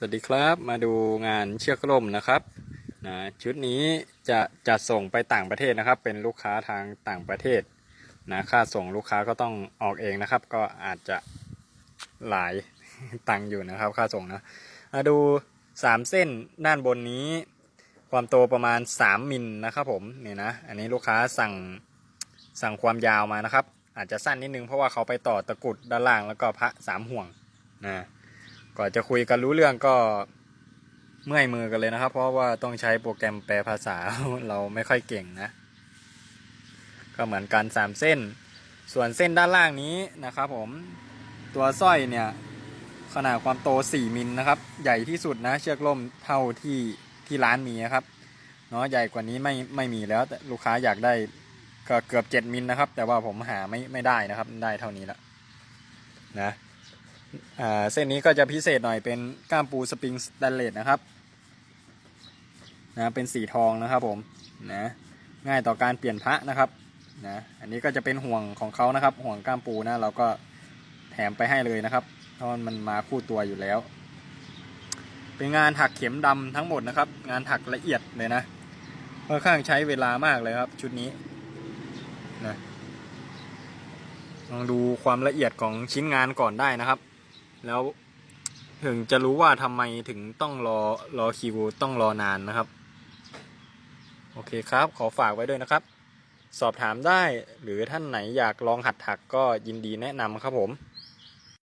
สวัสดีครับมาดูงานเชือกล่มนะครับนะชุดนี้จะจัดส่งไปต่างประเทศนะครับ เป็นลูกค้าทางต่างประเทศนะค่าส่งลูกค้าก็ต้องออกเองนะครับ ก็อาจจะหลายตังอยู่นะครับ ค่าส่งนะมาดูสามเส้นด้านบนนี้ ความโตประมาณ 3มิลนะครับผมนี่นะอันนี้ลูกค้าสั่งสั่งความยาวมานะครับ อาจจะสั้นนิดนึงเพราะว่าเขาไปต่อตะกุดด้านล่างแล้วก็พระสามห่วงนะ ก่อนจะคุยกันรู้เรื่องก็เมื่อยมือกันเลยนะครับ เพราะว่าต้องใช้โปรแกรมแปลภาษาเราไม่ค่อยเก่งนะ ก็เหมือนกันสามเส้น ส่วนเส้นด้านล่างนี้นะครับผมตัวสร้อยเนี่ยขนาดความโต 4 มิลนะครับ ใหญ่ที่สุดนะ เชือกล่มเท่าที่ที่ร้านมีครับเนาะใหญ่กว่านี้ไม่ไม่มีแล้วแต่ลูกค้าอยากได้ก็เกือบ 7 มิลนะครับ แต่ว่าผมหาไม่ไม่ได้นะครับ ได้เท่านี้แล้วนะ เส้นนี้ก็จะพิเศษหน่อยเป็นก้ามปูสปริงสแตนเลสนะครับนะเป็นสีทองนะครับผมนะง่ายต่อการเปลี่ยนพระนะครับนะอันนี้ก็จะเป็นห่วงของเขานะครับ ห่วงก้ามปูนะเราก็แถมไปให้เลยนะครับเพราะมันมาคู่ตัวอยู่แล้ว เป็นงานถักเข็มดำทั้งหมดนะครับ งานถักละเอียดเลยนะค่อนข้างใช้เวลามากเลยครับ ชุดนี้นะลองดูความละเอียดของชิ้นงานก่อนได้นะครับ แล้วถึงจะรู้ว่าทำไมถึงต้องรอรอคิวต้องรอนานนะครับ โอเคครับ ขอฝากไว้ด้วยนะครับ สอบถามได้หรือท่านไหนอยากลองหัดถักก็ยินดีแนะนำครับผม